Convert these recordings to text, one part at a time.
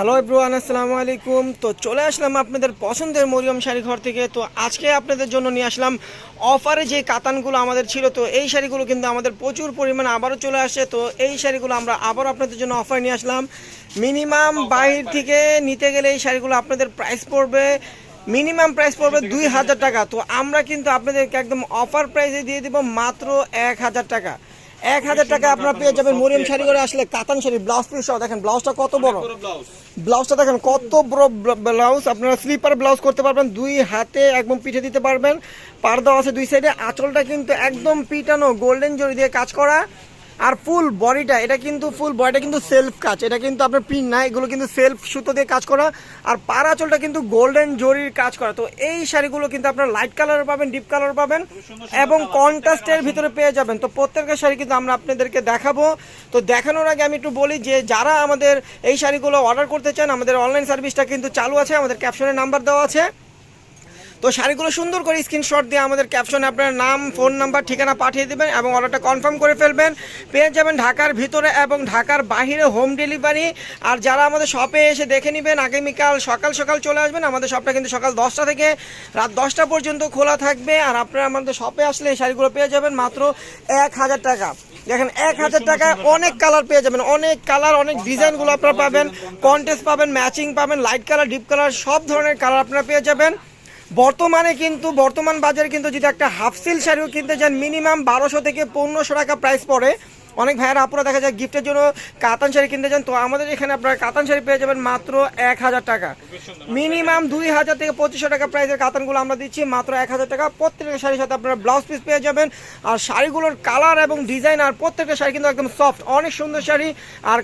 Hello everyone আসসালামু আলাইকুম তো চলে আসলাম আপনাদের পছন্দের মরিয়ম শাড়ি ঘর থেকে। তো আজকে আপনাদের জন্য নিয়ে আসলাম অফারে যে কাতানগুলো আমাদের ছিল, তো এই শাড়িগুলো কিন্তু আমাদের প্রচুর পরিমাণে আবারও চলে আসছে। তো এই শাড়িগুলো আমরা আবারও আপনাদের জন্য অফার নিয়ে আসলাম। মিনিমাম বাহির থেকে নিতে গেলে এই শাড়িগুলো আপনাদের প্রাইস পড়বে মিনিমাম প্রাইস পড়বে দুই হাজার টাকা। তো আমরা কিন্তু আপনাদেরকে একদম অফার প্রাইসে দিয়ে দিব মাত্র এক হাজার টাকা। এক হাজার টাকা আপনার পেয়ে যাবেন মরিয়াম শাড়ি করে আসলে কাতান শাড়ি ব্লাউজ পিস সহ। দেখেন ব্লাউজটা কত বড়? ব্লাউজটা দেখেন কত বড় ব্লাউজ আপনারা স্লিপার ব্লাউজ করতে পারবেন দুই হাতে একদম পিঠে দিতে পারবেন। পারদাও আছে দুই সাইডে আঁচলটা কিন্তু একদম পিটানো গোল্ডেন জড়ি দিয়ে কাজ করা। আর ফুল বডিটা এটা কিন্তু ফুল বডিটা কিন্তু সেলফ কাজ। এটা কিন্তু আপনার প্রিন্ট না এগুলো কিন্তু সেলফ সুতো দিয়ে কাজ করা। আর পার আঁচলটা কিন্তু গোল্ডেন জরির কাজ করা। তো এই শাড়িগুলো কিন্তু আপনার লাইট কালার পাবেন ডিপ কালার পাবেন এবং কন্ট্রাস্টের ভিতরে পেয়ে যাবেন। তো প্রত্যেকটা শাড়ি কিন্তু আমরা আপনাদেরকে দেখাবো। তো দেখানোর আগে আমি একটু বলি যে যারা আমাদের এই শাড়িগুলো অর্ডার করতে চান আমাদের অনলাইন সার্ভিসটা কিন্তু চালু আছে। আমাদের ক্যাপশনের নাম্বার দেওয়া আছে। তো শাড়িগুলো সুন্দর করে স্ক্রিনশট দিয়ে আমাদের ক্যাপশনে আপনার নাম ফোন নাম্বার ঠিকানা পাঠিয়ে দেবেন এবং অর্ডারটা কনফার্ম করে ফেলবেন। পেয়ে যাবেন ঢাকার ভিতরে এবং ঢাকার বাইরে হোম ডেলিভারি আর যারা আমাদের শপে এসে দেখে নেবেন, আগামীকাল সকাল সকাল চলে আসবেন। আমাদের শপটা কিন্তু সকাল দশটা থেকে রাত দশটা পর্যন্ত খোলা থাকবে। আর আপনারা আমাদের শপে আসলে এই শাড়িগুলো পেয়ে যাবেন মাত্র এক হাজার টাকা। দেখেন, এক হাজার টাকায় অনেক কালার পেয়ে যাবেন। অনেক কালার অনেক ডিজাইনগুলো আপনারা পাবেন। কন্টেস্ট পাবেন ম্যাচিং পাবেন লাইট কালার ডিপ কালার সব ধরনের কালার আপনারা পেয়ে যাবেন। বর্তমানে কিন্তু, বর্তমান বাজারে কিন্তু যদি একটা হাফ সিল শাড়িও কিনতে চান মিনিমাম বারোশো থেকে পনেরোশো টাকা প্রাইস পড়ে। অনেক ভাইয়েরা আপনারা দেখা যায় গিফটের জন্য কাতান শাড়ি কিনতে চান তো আমাদের এখানে আপনারা কাতান শাড়ি পেয়ে যাবেন মাত্র এক হাজার টাকা। মিনিমাম দুই হাজার থেকে পঁচিশশো টাকা প্রাইসের কাতানগুলো আমরা দিচ্ছি, মাত্র এক হাজার টাকা। প্রত্যেকটা শাড়ির সাথে আপনারা ব্লাউজ পিস পেয়ে যাবেন। আর শাড়িগুলোর কালার এবং ডিজাইন আর প্রত্যেকটা শাড়ি কিন্তু একদম সফট অনেক সুন্দর শাড়ি। আর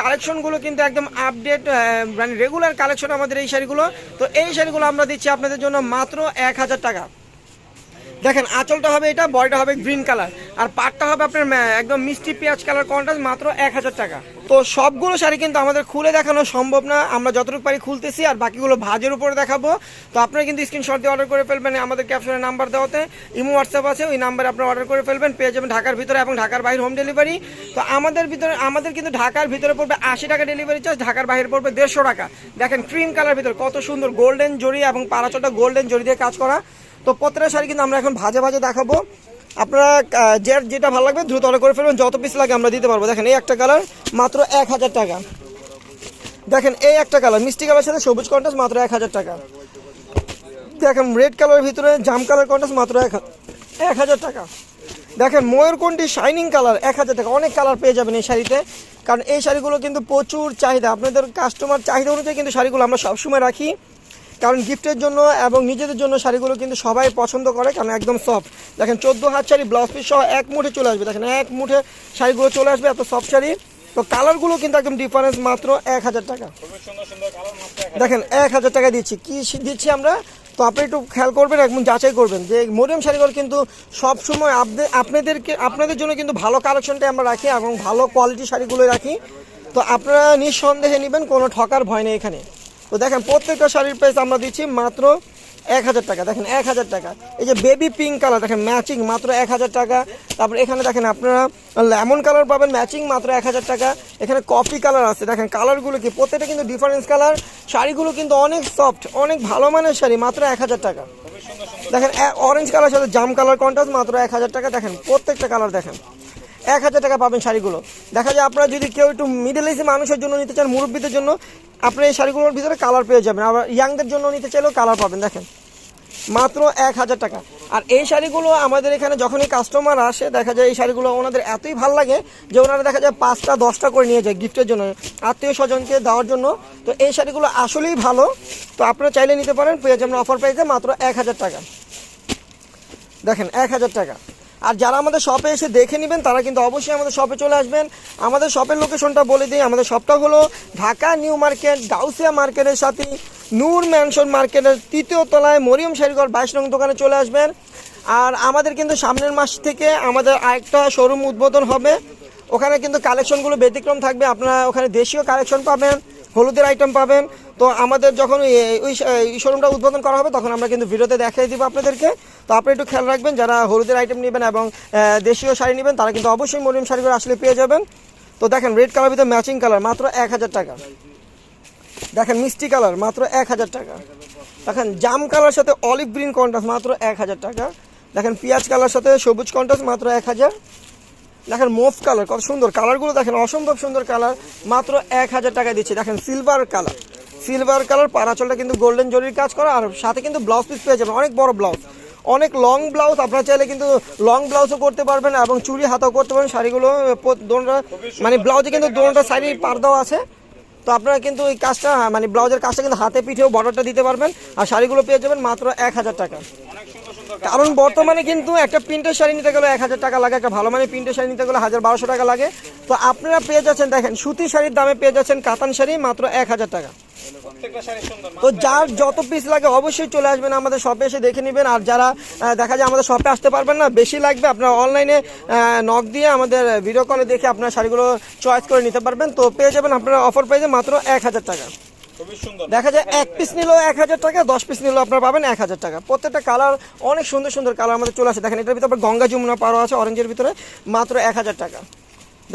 কালেকশনগুলো কিন্তু একদম আপডেট মানে রেগুলার কালেকশন আমাদের এই শাড়িগুলো। তো এই শাড়িগুলো আমরা দিচ্ছি আপনাদের জন্য মাত্র এক হাজার টাকা। দেখেন, আঁচলটা হবে এটা, বডিটা হবে গ্রিন কালার আর পাটটা হবে আপনার একদম মিষ্টি পেঁয়াজ কালার কন্ট্রাস্ট মাত্র এক হাজার টাকা। তো সবগুলো শাড়ি কিন্তু আমাদের খুলে দেখানো সম্ভব না। আমরা যতটুকু পারি খুলতেছি, আর বাকিগুলো ভাজের উপরে দেখাবো। তো আপনারা কিন্তু স্ক্রিনশট দিয়ে অর্ডার করে ফেলবেন, আমাদের ক্যাপশনের নাম্বার দেওয়াতে। ইমো হোয়াটসঅ্যাপ আছে, ওই নাম্বারে আপনারা অর্ডার করে ফেলবেন, পেয়ে যাবেন ঢাকার ভিতরে এবং ঢাকার বাইরে হোম ডেলিভারি তো আমাদের ভিতরে, আমাদের কিন্তু ঢাকার ভিতরে পড়বে আশি টাকা ডেলিভারি চার্জ ঢাকার বাইরে পড়বে দেড়শো টাকা। দেখেন ক্রিম কালার ভিতরে কত সুন্দর গোল্ডেন জরি এবং পারাচটা গোল্ডেন জরি দিয়ে কাজ করা। তো প্রত্যেকটা শাড়ি কিন্তু আমরা এখন ভাজে ভাজে দেখাবো। আপনারা যে যেটা ভালো লাগবে দ্রুত অর্ডার করে ফেলবেন। যত পিস লাগে আমরা দিতে পারব। দেখেন, এই একটা কালার মাত্র এক হাজার টাকা। দেখেন, এই একটা কালার মিষ্টি কালার সাথে সবুজ কন্টাস মাত্র এক হাজার টাকা। দেখেন রেড কালারের ভিতরে জাম কালার কন্টাস মাত্র এক এক হাজার টাকা। দেখেন ময়ূরকণ্ঠী শাইনিং কালার এক হাজার টাকা। অনেক কালার পেয়ে যাবেন এই শাড়িতে। কারণ এই শাড়িগুলো কিন্তু প্রচুর চাহিদা। আপনাদের কাস্টমার চাহিদা অনুযায়ী কিন্তু শাড়িগুলো আমরা সবসময় রাখি। কারণ গিফটের জন্য এবং নিজেদের জন্য শাড়িগুলো কিন্তু সবাই পছন্দ করে, কারণ একদম সফট দেখেন, চোদ্দ হাত শাড়ি ব্লাউজ পিস সহ এক মুঠে চলে আসবে। দেখেন, এক মুঠে শাড়িগুলো চলে আসবে, এত সফট শাড়ি। তো কালারগুলো কিন্তু একদম ডিফারেন্স মাত্র এক হাজার টাকা। দেখেন, এক হাজার টাকা দিচ্ছি। কি দিচ্ছি আমরা? তো আপনি একটু খেয়াল করবেন একদম যাচাই করবেন যে মরিয়ম শাড়িগুলো কিন্তু সব সময় আপনি- আপনাদেরকে আপনাদের জন্য কিন্তু ভালো কালেকশনটাই আমরা রাখি এবং ভালো কোয়ালিটি শাড়িগুলো রাখি। তো আপনারা নিঃসন্দেহে নেবেন, কোনো ঠকার ভয় নেই এখানে। তো দেখেন, প্রত্যেকটা শাড়ির প্রাইস আমরা দিচ্ছি মাত্র এক হাজার টাকা। দেখেন, এক হাজার টাকা। এই যে বেবি পিঙ্ক কালার দেখেন ম্যাচিং মাত্র এক হাজার টাকা। তারপর এখানে দেখেন আপনারা লেমন কালার পাবেন ম্যাচিং মাত্র এক হাজার টাকা। এখানে কফি কালার আছে। দেখেন কালারগুলো কি? প্রত্যেকটা কিন্তু ডিফারেন্স কালার শাড়িগুলো কিন্তু অনেক সফট অনেক ভালো মানের শাড়ি, মাত্র এক হাজার টাকা। দেখেন অরেঞ্জ কালার সাথে জাম কালার কন্ট্রাস্ট মাত্র এক হাজার টাকা। দেখেন, প্রত্যেকটা কালার দেখেন। এক হাজার টাকা পাবেন শাড়িগুলো। দেখা যায় আপনারা যদি কেউ একটু মিডল এজে মানুষের জন্য নিতে চান, মুরব্বীদের জন্য, আপনি এই শাড়িগুলোর ভিতরে কালার পেয়ে যাবেন। আবার ইয়াংদের জন্য নিতে চাইলেও কালার পাবেন, দেখেন। মাত্র এক হাজার টাকা। আর এই শাড়িগুলো আমাদের এখানে যখনই কাস্টমার আসে, দেখা যায় এই শাড়িগুলো ওনাদের এতই ভালো লাগে যে ওনারা দেখা যায় পাঁচটা, দশটা করে নিয়ে যায় গিফটের জন্য, আত্মীয় স্বজনকে দেওয়ার জন্য। তো এই শাড়িগুলো আসলেই ভালো। তো আপনারা চাইলে নিতে পারেন, পেয়ে যাবেন অফার প্রাইসে মাত্র এক হাজার টাকা। দেখেন, এক হাজার টাকা। আর যারা আমাদের শপে এসে দেখে নেবেন, তারা কিন্তু অবশ্যই আমাদের শপে চলে আসবেন। আমাদের শপের লোকেশনটা বলে দিই, আমাদের শপটা হলো ঢাকা নিউ মার্কেট, গাউসিয়া মার্কেটের সাথে নূর ম্যানশন মার্কেটের তৃতীয় তলায় মরিয়ম শাড়িঘর বাইশ রং দোকানে চলে আসবেন। আর আমাদের কিন্তু সামনের মাস থেকে আমাদের আরেকটা শোরুম উদ্বোধন হবে। ওখানে কিন্তু কালেকশনগুলো ব্যতিক্রম থাকবে, আপনারা ওখানে দেশীয় কালেকশন পাবেন। হলুদের আইটেম পাবেন। তো আমাদের যখন ওই শোরুমটা উদ্বোধন করা হবে, তখন আমরা কিন্তু ভিডিওতে দেখাই দিব আপনাদেরকে। তো আপনি একটু খেয়াল রাখবেন, যারা হলুদের আইটেম নেবেন এবং দেশীয় শাড়ি নেবেন, তারা কিন্তু অবশ্যই মরিয়ম শাড়িগুলো আসলে পেয়ে যাবেন। তো দেখেন রেড কালার ভিতরে ম্যাচিং কালার মাত্র এক হাজার টাকা। দেখেন, মিষ্টি কালার মাত্র এক হাজার টাকা। দেখেন, জাম কালার সাথে অলিভ গ্রিন কন্ট্রাস্ট মাত্র এক হাজার টাকা। দেখেন, পিঁয়াজ কালার সাথে সবুজ কন্ট্রাস্ট মাত্র এক হাজার। দেখেন মোফ কালার, কত সুন্দর। কালারগুলো দেখেন, অসম্ভব সুন্দর কালার। মাত্র এক হাজার টাকা দিচ্ছে। দেখেন সিলভার কালার। সিলভার কালার পারাচলটা কিন্তু গোল্ডেন জরির কাজ করা, আর সাথে কিন্তু ব্লাউজ পিস পেয়ে যাবেন। অনেক বড় ব্লাউজ অনেক লং ব্লাউজ আপনারা চাইলে কিন্তু লং ব্লাউজও করতে পারবেন, এবং চুরি হাতাও করতে পারবেন। শাড়িগুলো দোনটা মানে ব্লাউজে কিন্তু দোনটা সাইডে পার দেওয়া আছে। তো আপনারা কিন্তু এই কাজটা মানে ব্লাউজের কাজটা কিন্তু হাতে পিঠেও বর্ডারটা দিতে পারবেন, আর শাড়িগুলো পেয়ে যাবেন মাত্র এক হাজার টাকা। কারণ বর্তমানে কিন্তু একটা প্রিন্টের শাড়ি নিতে গেলে এক হাজার টাকা লাগে একটা ভালো মানের প্রিন্টের শাড়ি নিতে গেলে হাজার বারোশো টাকা লাগে। তো আপনারা পেয়ে যাচ্ছেন দেখেন সুতি শাড়ির দামে পেয়ে যাচ্ছেন কাতান শাড়ি মাত্র এক হাজার টাকা। তো যার যত পিস লাগে অবশ্যই চলে আসবেন আমাদের শপে এসে দেখে নেবেন। আর যারা দেখা যায় আমাদের শপে আসতে পারবেন না বেশি লাগবে আপনারা অনলাইনে নক দিয়ে আমাদের ভিডিও কলে দেখে আপনার শাড়িগুলো চয়েস করে নিতে পারবেন। তো পেয়ে যাবেন আপনারা অফার প্রাইসে মাত্র এক হাজার টাকা। দেখা যায় এক পিস নিলেও এক হাজার টাকা দশ পিস নিলেও আপনারা পাবেন এক হাজার টাকা। প্রত্যেকটা কালার অনেক সুন্দর সুন্দর কালার আমাদের চলে আসে। দেখেন এটার ভিতরে গঙ্গা যমুনা পারো আছে অরেঞ্জের ভিতরে মাত্র এক হাজার টাকা।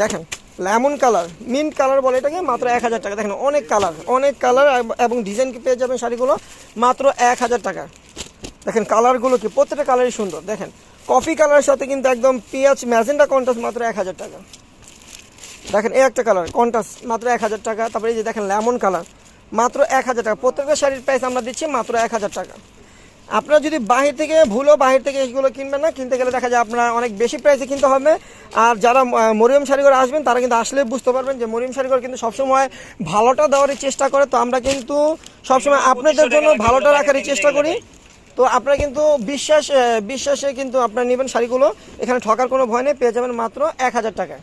দেখেন লেমন কালার মিন্ট কালার বলে এটাকে মাত্র এক হাজার টাকা। দেখেন অনেক কালার অনেক কালার এবং ডিজাইন কি পেয়ে যাবেন শাড়িগুলো? মাত্র এক হাজার টাকা। দেখেন কালারগুলো কি প্রত্যেকটা কালারই সুন্দর। দেখেন কফি কালারের সাথে কিন্তু একদম পেঁয়াজ ম্যাজেন্ডা কন্টাস মাত্র এক হাজার টাকা। দেখেন এই একটা কালার কন্টাস মাত্র এক হাজার টাকা। তারপরে এই যে দেখেন লেমন কালার মাত্র এক হাজার টাকা। প্রত্যেকটা শাড়ির প্রাইস আমরা দিচ্ছি মাত্র এক হাজার টাকা। আপনারা যদি বাহির থেকে ভুলো বাহির থেকে এগুলো কিনবেন না কিনতে গেলে দেখা যায় আপনারা অনেক বেশি প্রাইসে কিনতে হবে। আর যারা মরিয়ম শাড়িঘর আসবেন তারা কিন্তু আসলে বুঝতে পারবেন যে মরিয়ম শাড়িঘর কিন্তু সবসময় ভালোটা দেওয়ারই চেষ্টা করে। তো আমরা কিন্তু সবসময় আপনাদের জন্য ভালোটা রাখারই চেষ্টা করি। তো আপনারা কিন্তু বিশ্বাস বিশ্বাসে কিন্তু আপনারা নেবেন শাড়িগুলো। এখানে ঠকার কোনো ভয় নেই পেয়ে যাবেন মাত্র এক হাজার টাকায়।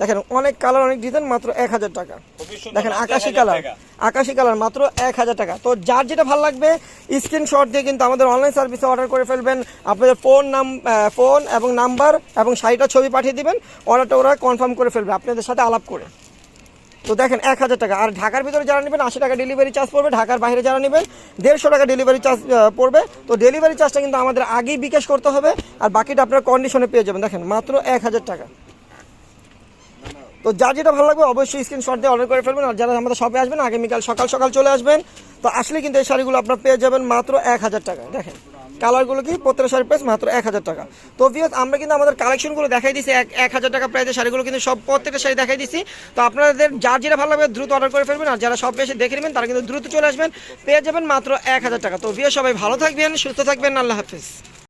দেখেন অনেক কালার অনেক ডিজাইন মাত্র এক হাজার টাকা। দেখেন আকাশি কালার আকাশি কালার মাত্র এক হাজার টাকা। তো যার যেটা ভালো লাগবে স্ক্রিনশট দিয়ে কিন্তু আমাদের অনলাইন সার্ভিসে অর্ডার করে ফেলবেন। আপনাদের ফোন নাম ফোন এবং নাম্বার এবং শাড়িটা ছবি পাঠিয়ে দিবেন। অর্ডারটা ওরা কনফার্ম করে ফেলবে আপনাদের সাথে আলাপ করে। তো দেখেন এক হাজার টাকা। আর ঢাকার ভিতরে যারা নেবেন আশি টাকা ডেলিভারি চার্জ পড়বে। ঢাকার বাইরে যারা নেবেন দেড়শো টাকা ডেলিভারি চার্জ পড়বে। তো ডেলিভারি চার্জটা কিন্তু আমাদের আগেই বিকাশ করতে হবে। আর বাকিটা আপনার কন্ডিশনে পেয়ে যাবেন। দেখেন মাত্র এক হাজার টাকা। তো যা যেটা ভালো লাগবে অবশ্যই স্ক্রিনশট দিয়ে অর্ডার করে ফেলবেন আর যারা আমাদের শপে আসবেন আগামীকাল সকাল সকাল চলে আসবেন। তো আসলে কিন্তু এই শাড়িগুলো আপনার পেয়ে যাবেন মাত্র এক হাজার টাকা। দেখেন কালারগুলো কি? প্রত্যেকটা শাড়ির প্রাইস মাত্র এক হাজার টাকা। তো ভিউয়ার্স আমরা কিন্তু আমাদের কালেকশনগুলো দেখাই দিছি এক এক হাজার টাকা প্রাইসের শাড়িগুলো কিন্তু সব প্রত্যেকটা শাড়ি দেখাই দিছি তো আপনাদের যার যেটা ভালো লাগবে দ্রুত অর্ডার করে ফেলবেন আর যারা সব এসে দেখে নেবেন, তারা কিন্তু দ্রুত চলে আসবেন। পেয়ে যাবেন মাত্র এক হাজার টাকা। তো ভিউয়ার্স সবাই ভালো থাকবেন, সুস্থ থাকবেন, আল্লাহ হাফিজ।